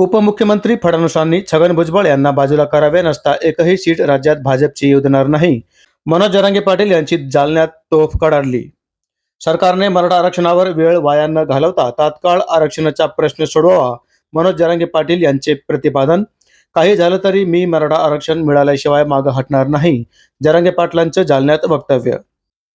उपमुख्यमंत्री फडणवीसांनी छगन भुजबळ यांना बाजूला करावे नसता एकही सीट राज्यात भाजपची येऊ नाही. मनोज जरांगे पाटील यांची जालन्यात तोफ कडाडली. सरकारने मराठा आरक्षणावर वेळ वाया न घालवता तात्काळ आरक्षणाचा प्रश्न सोडवावा मनोज जरांगे पाटील यांचे प्रतिपादन. काही झालं तरी मी मराठा आरक्षण मिळाल्याशिवाय मागं हटणार नाही जरांगे पाटलांचं जालन्यात वक्तव्य.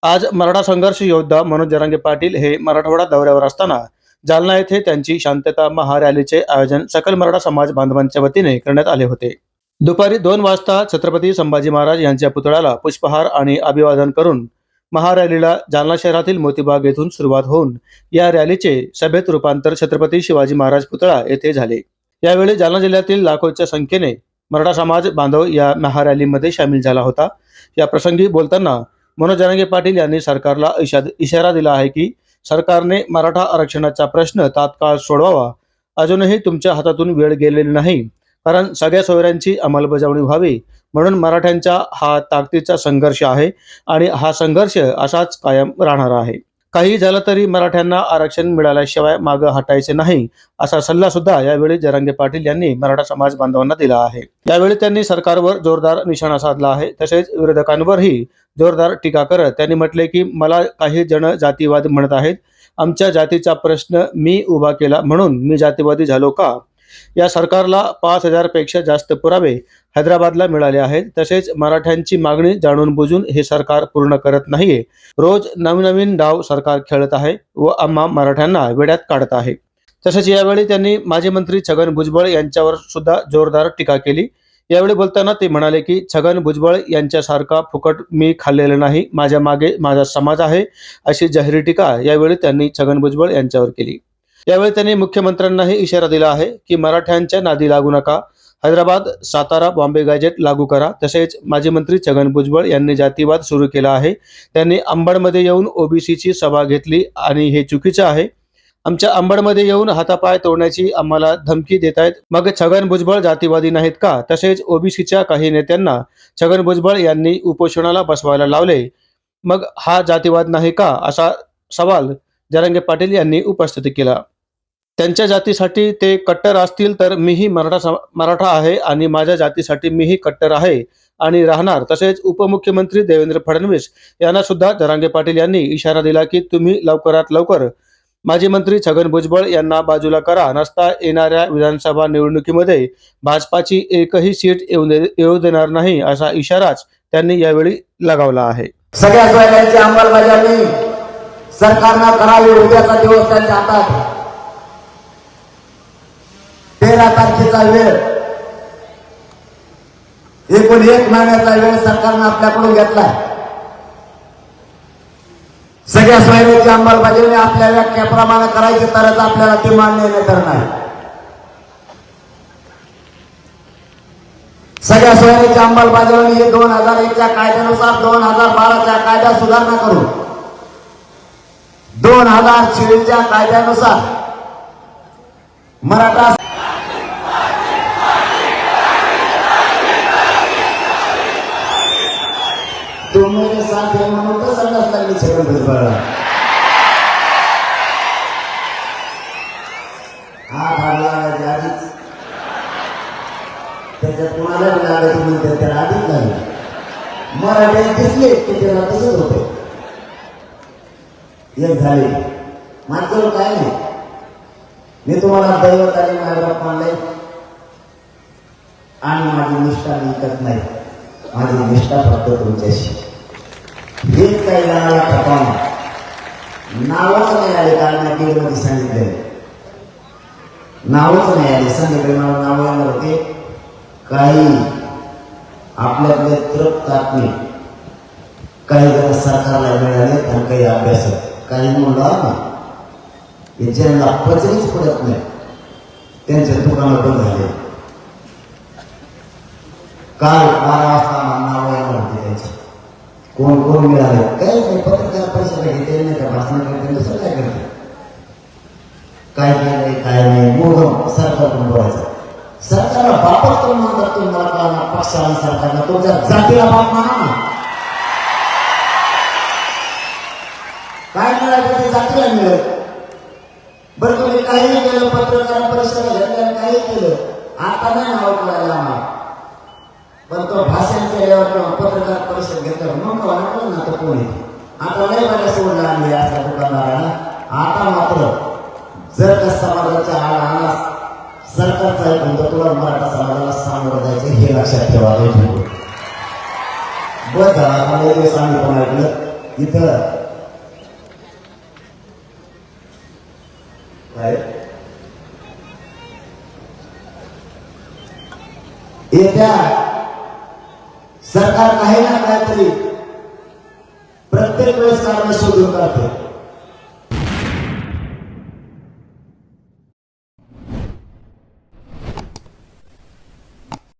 आज मराठा संघर्ष योद्धा मनोज जरांगे पाटील हे मराठवाडा दौऱ्यावर असताना जालना येथे त्यांची शांतता महारॅलीचे आयोजन सकल मराठा समाज बांधवांच्या वतीने करण्यात आले होते. दुपारी दोन वाजता छत्रपती संभाजी महाराज यांच्या पुतळ्याला पुष्पहार आणि अभिवादन करून महारॅलीला जालना शहरातील मोतीबाग येथून सुरुवात होऊन या रॅलीचे सभेत रूपांतर छत्रपती शिवाजी महाराज पुतळा येथे झाले. यावेळी जालना जिल्ह्यातील लाखोच्या संख्येने मराठा समाज बांधव या महारॅलीमध्ये सामील झाला होता. या प्रसंगी बोलताना मनोज जरांगे पाटील यांनी सरकारला इशारा दिला आहे की सरकारने मराठा आरक्षणाचा प्रश्न तात्काळ सोडवावा. अजूनही तुमच्या हातातून वेळ गेलेली नाही. कारण सगळ्या सोयऱ्यांची अंमलबजावणी व्हावी. म्हणून मराठ्यांचा हा ताकदीचा संघर्ष आहे आणि हा संघर्ष असाच कायम राहणार आहे. काही झालं तरी मराठ्यांना आरक्षण मिळाल्याशिवाय मागं हटायचे नाही असा सल्ला सुद्धा यावेळी जरांगे पाटील यांनी मराठा समाज बांधवांना दिला आहे. यावेळी त्यांनी सरकारवर जोरदार निशाणा साधला आहे. तसेच विरोधकांवरही जोरदार टीका करत त्यांनी म्हटले की मला काही जण जातीवाद म्हणत आहेत. आमच्या जातीचा प्रश्न मी उभा केला म्हणून मी जातीवादी झालो का? या सरकारला पाच हजारपेक्षा जास्त पुरावे हैदराबादला मिळाले आहेत. तसेच मराठ्यांची मागणी जाणून बुजून हे सरकार पूर्ण करत नाहीये. रोज नवनवीन डाव सरकार खेळत आहे व आम्हा मराठ्यांना वेड्यात काढत आहे. तसेच यावेळी त्यांनी माजी मंत्री छगन भुजबळ यांच्यावर सुद्धा जोरदार टीका केली. यावेळी बोलताना ते म्हणाले की छगन भुजबळ यांच्यासारखा फुकट मी खाल्लेलं नाही. माझ्या मागे माझा समाज आहे अशी जाहीर टीका यावेळी त्यांनी छगन भुजबळ यांच्यावर केली. यावेळी त्यांनी मुख्यमंत्र्यांनाही इशारा दिला आहे की मराठ्यांच्या नादी लागू नका. हैदराबाद सातारा बॉम्बे गॅजेट लागू करा. तसेच माजी मंत्री छगन भुजबळ यांनी जातीवाद सुरू केला आहे. त्यांनी अंबडमध्ये येऊन ओबीसीची सभा घेतली आणि हे चुकीचं आहे. आमच्या अंबडमध्ये येऊन हातापाय तोडण्याची आम्हाला धमकी देत आहेत मग छगन भुजबळ जातीवादी नाहीत का? तसेच ओबीसीच्या काही नेत्यांना छगन भुजबळ यांनी उपोषणाला बसवायला लावले. मग हा जातीवाद नाही का? असा सवाल जरांगे पाटील यांनी उपस्थित केला. त्यांच्या जातीसाठी ते कट्टर असतील तर मीही मराठा सम- मराठा आहे आणि माझ्या जातीसाठी मीही कट्टर आहे आणि राहणार. तसेच उपमुख्यमंत्री देवेंद्र फडणवीस यांना सुद्धा जरांगे पाटील यांनी इशारा दिला की तुम्ही लवकरात लवकर माजी मंत्री छगन भुजबळ यांना बाजूला करा. नसता येणाऱ्या विधानसभा निवडणुकीमध्ये भाजपाची एकही सीट येऊ दे येऊ देणार नाही असा इशाराच त्यांनी यावेळी लगावला आहे. सगळ्या अंमलबजावणी सरकारनं करावी. उद्याचा दिवस त्यांच्या हातात. तेरा तारखेचा वेळ. एकूण एक महिन्याचा वेळ सरकारनं आपल्याकडून घेतलाय. सगळ्या सोयऱ्यांची अंमलबजावणी आपल्या व्याख्याप्रमाणे करायची तरच आपल्याला ती मान्य नाही तर सगळ्या सोयऱ्याची अंमलबजावणी ही दोन हजार एकच्या कायद्यानुसार दोन हजार बाराच्या कायदा सुधारणा करू. दोन हजार चोवीसच्या कायद्यानुसार मराठा तुम्ही साथ आहे म्हणून तर सांगाच लागली सगळं भुजबळ आठ हजार आधीच त्याच्यात कोणाला लागत म्हणते त्याला आधीच लागलं मराठ्यात दिसले की त्याला तसंच होते। एक झाले मात्र हो काय नाही मी तुम्हाला दैवत आणि मायबाप मानले आणि माझी निष्ठा मी विकत नाही। माझी निष्ठा फक्त तुमच्याशी। हेच काही जणाला ठपवणार नावच नाही आले कारण मध्ये सांगितले नावच नाही आले सांगितले मला नाव येणार होते. काही आपल्यातले तृप्त आत्मे काही जण सरकारला मिळाले तर काही अभ्यासात काही मुलं ना हे ज्यांना पडत नाही त्यांच्या दुकानं बंद झाले. काल बारा वाजता मला नाव येणार होते त्यांची कोण मिळाले काही नाही पत्रकार परिषद घेते नाही का भाषण करते दुसरं काय करते काय केलंय काय नाही मोहम सरकारकडून बोलायचं सरकारला बापच तर म्हणतात तुम्हाला कळणार पक्षाला आणि सरकारला तुमच्या जातीला बाप म्हणा ना काय मिळालं ते जातीला मिळत बरं तुम्ही काही केलं पत्रकार परिषद घेतल्या काही केलं आता नाही नाव कळायला आम्हाला बरं तो भाषण केल्यावर किंवा पत्रकार परिषद घेतल्यावर मग मला कळलं ना तर कोण येते आता लय बऱ्या सोडला आम्ही या दुकानदाराला. आता मात्र जर का समाजाच्या आड आला सरकारचा एक म्हणतो तुला मराठा समाजाला सामोरं जायचं हे लक्षात ठेवा हे ठेवू बस झाला आता लय दिवस आम्ही पण ऐकलं. इथं काय येत्या सरकार काही ना काहीतरी? प्रत्येक वेळेस कारण शोधून काढते.